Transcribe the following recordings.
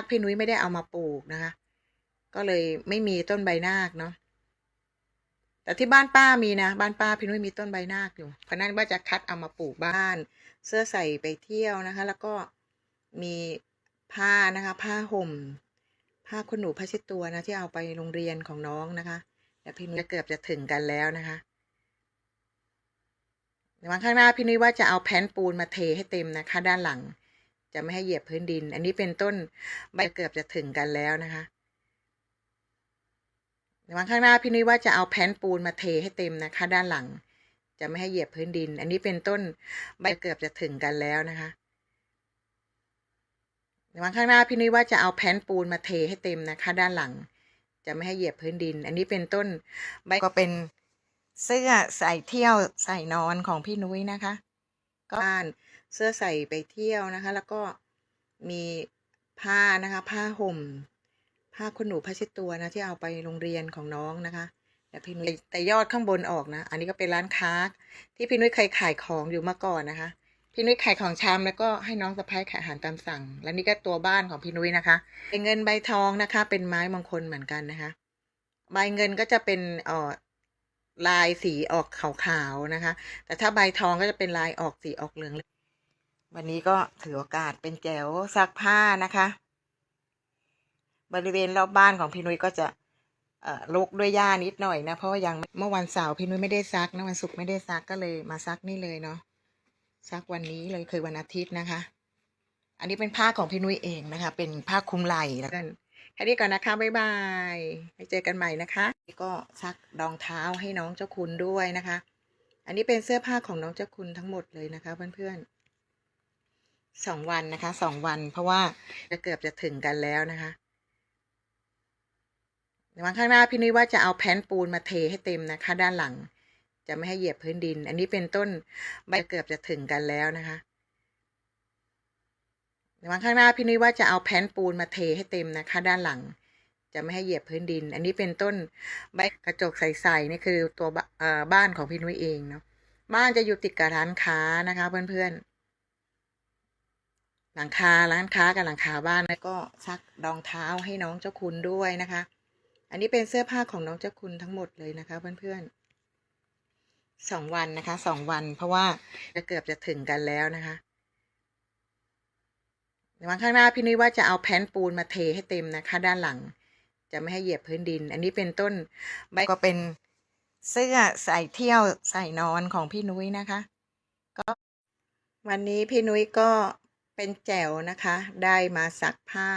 คพี่นุ้ยไม่ได้เอามาปลูกนะคะ ก็เลยไม่มีต้นใบนาคเนาะแต่ที่บ้านป้ามีนะ บ้านป้าพี่นุ้ยมีต้นใบนาคอยู่เพราะนั้นว่าจะคัดเอามาปลูกบ้าน เสื้อใส่ไปเที่ยวนะคะ แล้วก็มีผ้านะคะ ผ้าห่ม ผ้าขนหนูผ้าเช็ดตัวนะที่เอาไปโรงเรียนของน้องนะคะแต่พี่นุ้ยเกือบจะถึงกันแล้วนะคะในวันข้างหน้าพี่นุ้ยว่าจะเอาแผ่นปูนมาเทให้เต็มนะคะ ด้านหลัง จะไม่ให้เหยียบพื้นดิน อันนี้เป็นต้นใบเกือบจะถึงกันแล้วนะคะในวันข้างหน้าพี่นุ้ยว่าจะเอาแผ่นปูนมาเทให้เต็มนะคะ ด้านหลัง จะไม่ให้เหยียบพื้นดิน อันนี้เป็นต้นใบเกือบจะถึงกันแล้วนะคะในวันข้างหน้าพี่นุ้ยว่าจะเอาแผ่นปูนมาเทให้เต็มนะคะ ด้านหลัง จะไม่ให้เหยียบพื้นดิน อันนี้เป็นต้นใบก็เป็นเสื้อใส่เที่ยวใส่นอนของพี่นุ้ยนะคะ ก็บ้าน เสื้อใส่ไปเที่ยวนะคะ แล้วก็มีผ้านะคะ ผ้าห่ม ผ้าขนหนูผ้าเช็ดตัวนะที่เอาไปโรงเรียนของน้องนะคะแต่พี่นุ้ยแต่ยอดข้างบนออกนะ อันนี้ก็เป็นร้านค้า ที่พี่นุ้ยเคยขายของอยู่มาก่อนนะคะ พี่นุ้ยขายของชำแล้วก็ให้น้องสะพ้ายขายอาหารตามสั่ง และนี่ก็ตัวบ้านของพี่นุ้ยนะคะ เป็นเงินใบทองนะคะ เป็นไม้มงคลเหมือนกันนะคะ ใบเงินก็จะเป็นอ่อลายสีออกขาวๆนะคะ แต่ถ้าใบทองก็จะเป็นลายออกสีออกเหลือง วันนี้ก็ถือโอกาสเป็นแจวซักผ้านะคะ บริเวณรอบบ้านของพี่นุ้ยก็จะเอ่อรกด้วยหญ้านิดหน่อยนะ เพราะว่ายังเมื่อวันเสาร์พี่นุ้ยไม่ได้ซักนะวันศุกร์ไม่ได้ซักก็เลยมาซักนี่เลยเนาะซักวันนี้เลยคือวันอาทิตย์นะคะ อันนี้เป็นผ้าของพี่นุ้ยเองนะคะ เป็นผ้าคลุมไหล่แล้วกันแค่นี้ก่อนนะคะบ๊ายบายไว้เจอกันใหม่นะคะก็ซักรองเท้าให้น้องเจ้าคุณด้วยนะคะ อันนี้เป็นเสื้อผ้าของน้องเจ้าคุณทั้งหมดเลยนะคะเพื่อนๆ สองวันนะคะสองวัน เพราะว่าจะเกือบจะถึงกันแล้วนะคะในวันข้างหน้าพี่นุ้ยว่าจะเอาแผ่นปูนมาเทให้เต็มนะคะ ด้านหลัง จะไม่ให้เหยียบพื้นดิน อันนี้เป็นต้นใบเกือบจะถึงกันแล้วนะคะในวันข้างหน้าพี่นุ้ยว่าจะเอาแผ่นปูนมาเทให้เต็มนะคะ ด้านหลัง จะไม่ให้เหยียบพื้นดิน อันนี้เป็นต้นใบกระจกใสๆนี่คือตัวบ้านของพี่นุ้ยเองเนาะบ้านจะอยู่ติดกับร้านค้านะคะ เพื่อนๆ หลังคาร้านค้ากับหลังคาบ้านแล้วก็ซักรองเท้าให้น้องเจ้าคุณด้วยนะคะ อันนี้เป็นเสื้อผ้าของน้องเจ้าคุณทั้งหมดเลยนะคะ เพื่อนๆสองวันนะคะสองวันเพราะว่าจะเกือบจะถึงกันแล้วนะคะในวันข้างหน้าพี่นุ้ยว่าจะเอาแผ่นปูนมาเทให้เต็มนะคะ ด้านหลัง จะไม่ให้เหยียบพื้นดิน อันนี้เป็นต้นใบก็เป็นเสื้อใส่เที่ยวใส่นอนของพี่นุ้ยนะคะ ก็วันนี้พี่นุ้ยก็ เป็นแจวนะคะ ได้มาซักผ้า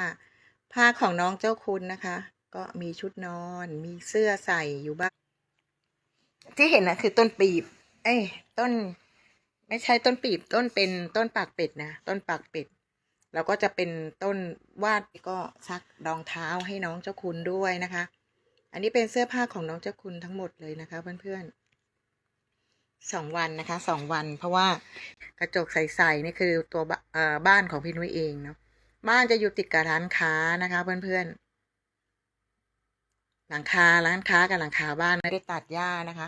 ผ้าของน้องเจ้าคุณนะคะ ก็มีชุดนอน มีเสื้อใส่อยู่บ้าง ที่เห็นนะคือต้นปีบ เอ้ยต้น ไม่ใช่ต้นปีบ ต้นเป็นต้นปากเป็ดนะ ต้นปากเป็ด แล้วก็จะเป็นต้นวาดก็ซักรองเท้าให้น้องเจ้าคุณด้วยนะคะ อันนี้เป็นเสื้อผ้าของน้องเจ้าคุณทั้งหมดเลยนะคะเพื่อนๆ สองวันนะคะสองวัน เพราะว่ากระจกใสๆนี่คือตัวบ้านของพี่นุ้ยเองเนาะบ้านจะอยู่ติดกับร้านค้านะคะ เพื่อนๆ หลังคาร้านค้ากับหลังคาบ้านไม่ได้ตัดหญ้านะคะ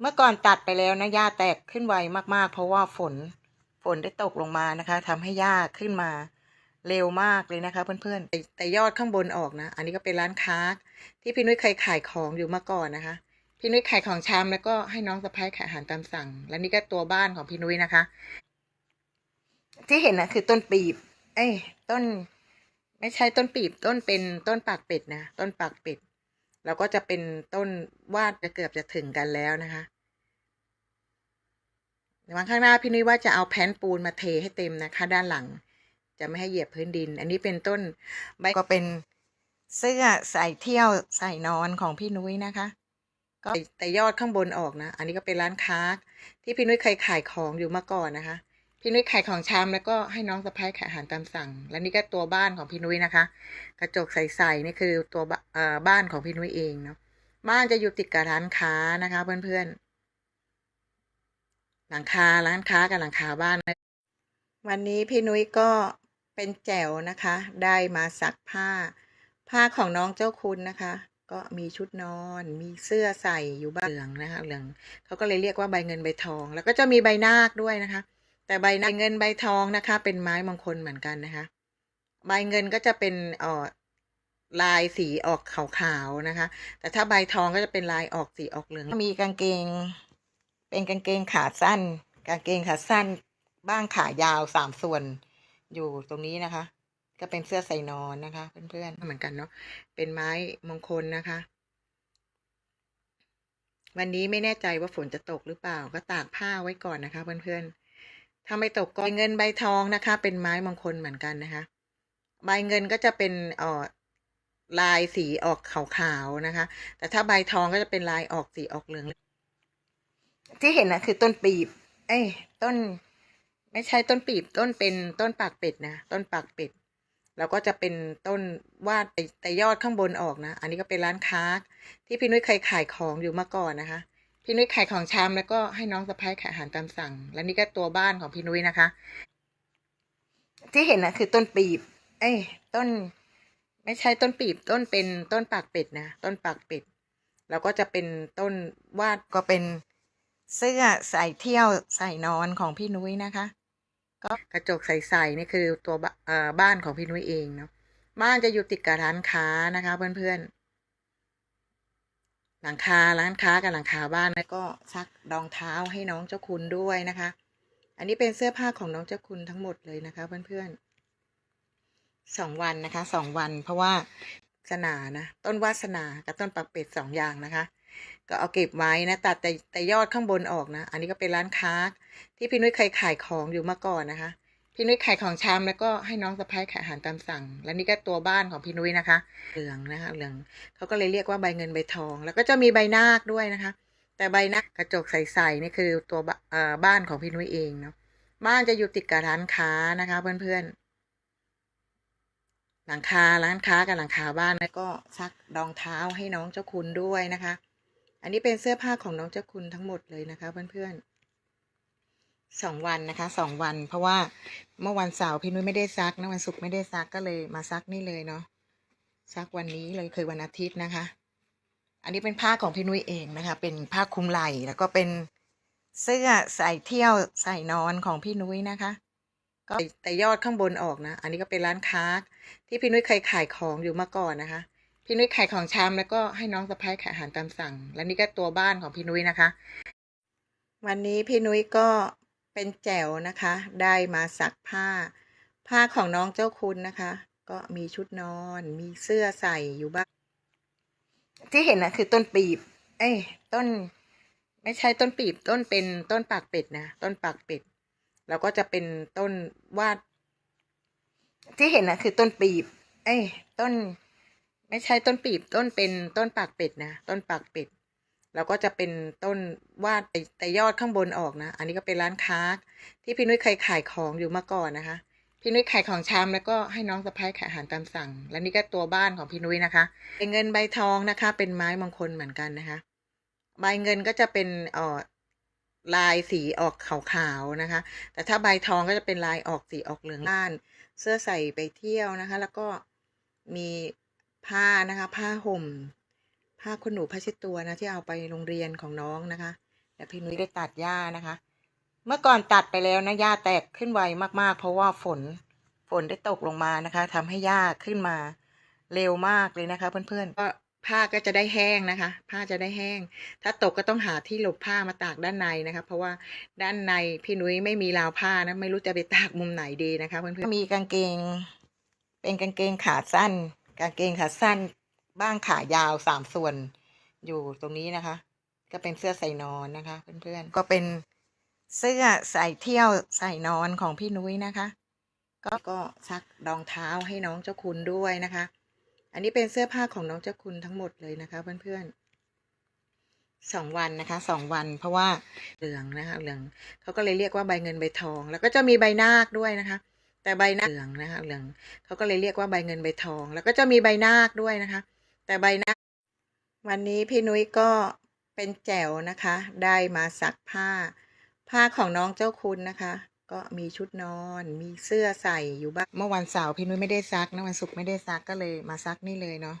เมื่อก่อนตัดไปแล้วนะหญ้าแตกขึ้นไวมากๆ เพราะว่าฝนฝนได้ตกลงมานะคะทำให้หญ้าขึ้นมาเร็วมากเลยนะคะ เพื่อนๆแต่แต่ยอดข้างบนออกนะ อันนี้ก็เป็นร้านค้า ที่พี่นุ้ยเคยขายของอยู่มาก่อนนะคะ พี่นุ้ยขายของชำแล้วก็ให้น้องสะพ้ายขายอาหารตามสั่ง และนี่ก็ตัวบ้านของพี่นุ้ยนะคะ ที่เห็นนะคือต้นปีบ เอ้ยต้น ไม่ใช่ต้นปีบ ต้นเป็นต้นปากเป็ดนะต้นปากเป็ดแล้วก็จะเป็นต้นวาดจะเกือบจะถึงกันแล้วนะคะในวันข้างหน้าพี่นุ้ยว่าจะเอาแผ่นปูนมาเทให้เต็มนะคะ ด้านหลัง จะไม่ให้เหยียบพื้นดิน อันนี้เป็นต้นใบก็เป็นเสื้อใส่เที่ยวใส่นอนของพี่นุ้ยนะคะ ก็แต่ยอดข้างบนออกนะ อันนี้ก็เป็นร้านค้า ที่พี่นุ้ยเคยขายของอยู่มาก่อนนะคะ พี่นุ้ยขายของชำแล้วก็ให้น้องสะพ้ายขายอาหารตามสั่ง และนี่ก็ตัวบ้านของพี่นุ้ยนะคะ กระจกใสๆนี่คือตัวบ้านของพี่นุ้ยเองเนาะ บ้านจะอยู่ติดกับร้านค้านะคะ เพื่อนๆ หลังคาร้านค้ากับหลังคาบ้าน วันนี้พี่นุ้ยก็เป็นแจ๋วนะคะ ได้มาซักผ้า ผ้าของน้องเจ้าคุณนะคะ ก็มีชุดนอน มีเสื้อใส่อยู่บ้างเหลืองนะคะเหลืองเขาก็เลยเรียกว่าใบเงินใบทอง แล้วก็จะมีใบนาคด้วยนะคะ แต่ใบนาคเงินใบทองนะคะ เป็นไม้มงคลเหมือนกันนะคะ ใบเงินก็จะเป็นอ่อลายสีออกขาวๆนะคะ แต่ถ้าใบทองก็จะเป็นลายออกสีออกเหลือง มีกางเกง เป็นกางเกงขาสั้น กางเกงขาสั้น บ้างขายาวสามส่วนอยู่ตรงนี้นะคะ ก็เป็นเสื้อใส่นอนนะคะ เพื่อนๆเหมือนกันเนาะเป็นไม้มงคลนะคะ วันนี้ไม่แน่ใจว่าฝนจะตกหรือเปล่า ก็ตากผ้าไว้ก่อนนะคะ เพื่อนๆถ้าไม่ตกก็เงินใบทองนะคะ เป็นไม้มงคลเหมือนกันนะคะ ใบเงินก็จะเป็นเอ่อลายสีออกขาวๆนะคะ แต่ถ้าใบทองก็จะเป็นลายออกสีออกเหลืองที่เห็นนะคือต้นปีบ เอ้ยต้น ไม่ใช่ต้นปีบต้นเป็นต้นปากเป็ดนะต้นปากเป็ด แล้วก็จะเป็นต้นวาดแต่ยอดข้างบนออกนะ อันนี้ก็เป็นร้านค้า ที่พี่นุ้ยเคยขายของอยู่มาก่อนนะคะ พี่นุ้ยขายของชำแล้วก็ให้น้องสะพ้ายขายอาหารตามสั่ง และนี่ก็ตัวบ้านของพี่นุ้ยนะคะ ที่เห็นนะคือต้นปีบ เอ้ยต้น ไม่ใช่ต้นปีบต้นเป็นต้นปากเป็ดนะต้นปากเป็ดแล้วก็จะเป็นต้นวาดก็เป็นเสื้อใส่เที่ยวใส่นอนของพี่นุ้ยนะคะ ก็กระจกใสๆนี่คือตัวบ้านของพี่นุ้ยเองเนาะบ้านจะอยู่ติดกับร้านค้านะคะ เพื่อนๆ หลังคาร้านค้ากับหลังคาบ้านแล้วก็ซักรองเท้าให้น้องเจ้าคุณด้วยนะคะ อันนี้เป็นเสื้อผ้าของน้องเจ้าคุณทั้งหมดเลยนะคะ เพื่อนๆสองวันนะคะสองวัน เพราะว่าสนานะต้นวาสนากับต้นปักเป็ดสองอย่างนะคะ ก็เอาเก็บไว้นะ ตัดแต่แต่ยอดข้างบนออกนะ อันนี้ก็เป็นร้านค้า ที่พี่นุ้ยเคยขายของอยู่มาก่อนนะคะ พี่นุ้ยขายของชำแล้วก็ให้น้องสะพ้ายขายอาหารตามสั่ง และนี่ก็ตัวบ้านของพี่นุ้ยนะคะ เหลืองนะคะ เหลืองเขาก็เลยเรียกว่าใบเงินใบทอง แล้วก็จะมีใบนาคด้วยนะคะ แต่ใบนาคกระจกใสๆนี่คือตัวเอ่อบ้านของพี่นุ้ยเองเนาะ บ้านจะอยู่ติดกับร้านค้านะคะ เพื่อนๆหลังคาร้านค้ากับหลังคาบ้านแล้วก็ซักรองเท้าให้น้องเจ้าคุณด้วยนะคะ อันนี้เป็นเสื้อผ้าของน้องเจ้าคุณทั้งหมดเลยนะคะเพื่อนๆสองวันนะคะสองวัน เพราะว่าเมื่อวันเสาร์พี่นุ้ยไม่ได้ซักนะวันศุกร์ไม่ได้ซักก็เลยมาซักนี่เลยเนาะซักวันนี้เลยคือวันอาทิตย์นะคะ อันนี้เป็นผ้าของพี่นุ้ยเองนะคะ เป็นผ้าคลุมไหล่แล้วก็เป็นเสื้อใส่เที่ยวใส่นอนของพี่นุ้ยนะคะ ก็แต่ยอดข้างบนออกนะ อันนี้ก็เป็นร้านค้า ที่พี่นุ้ยเคยขายของอยู่มาก่อนนะคะ พี่นุ้ยขายของชำแล้วก็ให้น้องสะพ้ายขายอาหารตามสั่ง และนี่ก็ตัวบ้านของพี่นุ้ยนะคะ วันนี้พี่นุ้ยก็เป็นแจ๋วนะคะ ได้มาซักผ้า ผ้าของน้องเจ้าคุณนะคะ ก็มีชุดนอน มีเสื้อใส่อยู่บ้าง ที่เห็นนะคือต้นปีบ เอ้ยต้น ไม่ใช่ต้นปีบ ต้นเป็นต้นปากเป็ดนะต้นปากเป็ดแล้วก็จะเป็นต้นวาด ที่เห็นนะคือต้นปีบ เอ้ยต้น ไม่ใช่ต้นปีบต้นเป็นต้นปากเป็ดนะต้นปากเป็ดแล้วก็จะเป็นต้นวาดแต่ยอดข้างบนออกนะ อันนี้ก็เป็นร้านค้า ที่พี่นุ้ยเคยขายของอยู่มาก่อนนะคะ พี่นุ้ยขายของชำแล้วก็ให้น้องสะพ้ายขายอาหารตามสั่ง และนี่ก็ตัวบ้านของพี่นุ้ยนะคะ เป็นเงินใบทองนะคะ เป็นไม้มงคลเหมือนกันนะคะ ใบเงินก็จะเป็นออลายสีออกขาวๆนะคะ แต่ถ้าใบทองก็จะเป็นลายออกสีออกเหลืองล้าน เสื้อใส่ไปเที่ยวนะคะ แล้วก็มี ผ้านะคะ ผ้าห่ม ผ้าขนหนูผ้าเช็ดตัวนะที่เอาไปโรงเรียนของน้องนะคะแต่พี่นุ้ยได้ตัดหญ้านะคะ เมื่อก่อนตัดไปแล้วนะหญ้าแตกขึ้นไวมากๆ เพราะว่าฝนฝนได้ตกลงมานะคะทำให้หญ้าขึ้นมาเร็วมากเลยนะคะเพื่อนๆก็ผ้าก็จะได้แห้งนะคะ ผ้าจะได้แห้ง ถ้าตกก็ต้องหาที่หลบผ้ามาตากด้านในนะคะ เพราะว่าด้านในพี่นุ้ยไม่มีราวผ้านะ ไม่รู้จะไปตากมุมไหนดีนะคะเพื่อนๆมีกางเกง เป็นกางเกงขาสั้น กางเกงขาสั้นบ้างขายาวสามส่วนอยู่ตรงนี้นะคะ ก็เป็นเสื้อใส่นอนนะคะ เพื่อนๆก็เป็นเสื้อใส่เที่ยวใส่นอนของพี่นุ้ยนะคะ ก็ก็ซักรองเท้าให้น้องเจ้าคุณด้วยนะคะ อันนี้เป็นเสื้อผ้าของน้องเจ้าคุณทั้งหมดเลยนะคะ เพื่อนๆสองวันนะคะสองวันเพราะว่าเหลืองนะคะเหลืองเขาก็เลยเรียกว่าใบเงินใบทอง แล้วก็จะมีใบนาคด้วยนะคะ แต่ใบนาเหลืองนะคะเหลืองเขาก็เลยเรียกว่าใบเงินใบทอง แล้วก็จะมีใบนาคด้วยนะคะ แต่ใบนาควันนี้พี่นุ้ยก็เป็นแจวนะคะ ได้มาซักผ้า ผ้าของน้องเจ้าคุณนะคะ ก็มีชุดนอน มีเสื้อใส่อยู่บ้างเมื่อวันเสาร์พี่นุ้ยไม่ได้ซักนะวันศุกร์ไม่ได้ซักก็เลยมาซักนี่เลยเนาะ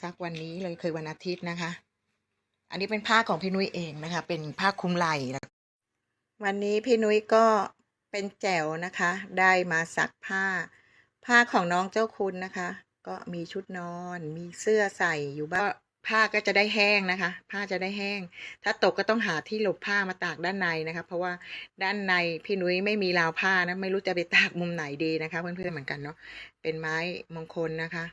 ซักวันนี้เลยคือวันอาทิตย์นะคะ อันนี้เป็นผ้าของพี่นุ้ยเองนะคะ เป็นผ้าคลุมไหล่ววันนี้พี่นุ้ยก็ เป็นแจ๋วนะคะ ได้มาซักผ้า ผ้าของน้องเจ้าคุณนะคะ ก็มีชุดนอน มีเสื้อใส่อยู่บ้างผ้าก็จะได้แห้งนะคะ ผ้าจะได้แห้ง ถ้าตกก็ต้องหาที่หลบผ้ามาตากด้านในนะคะ เพราะว่าด้านในพี่นุ้ยไม่มีราวผ้านะ ไม่รู้จะไปตากมุมไหนดีนะคะ เพื่อนๆเหมือนกันเนาะเป็นไม้มงคลนะคะ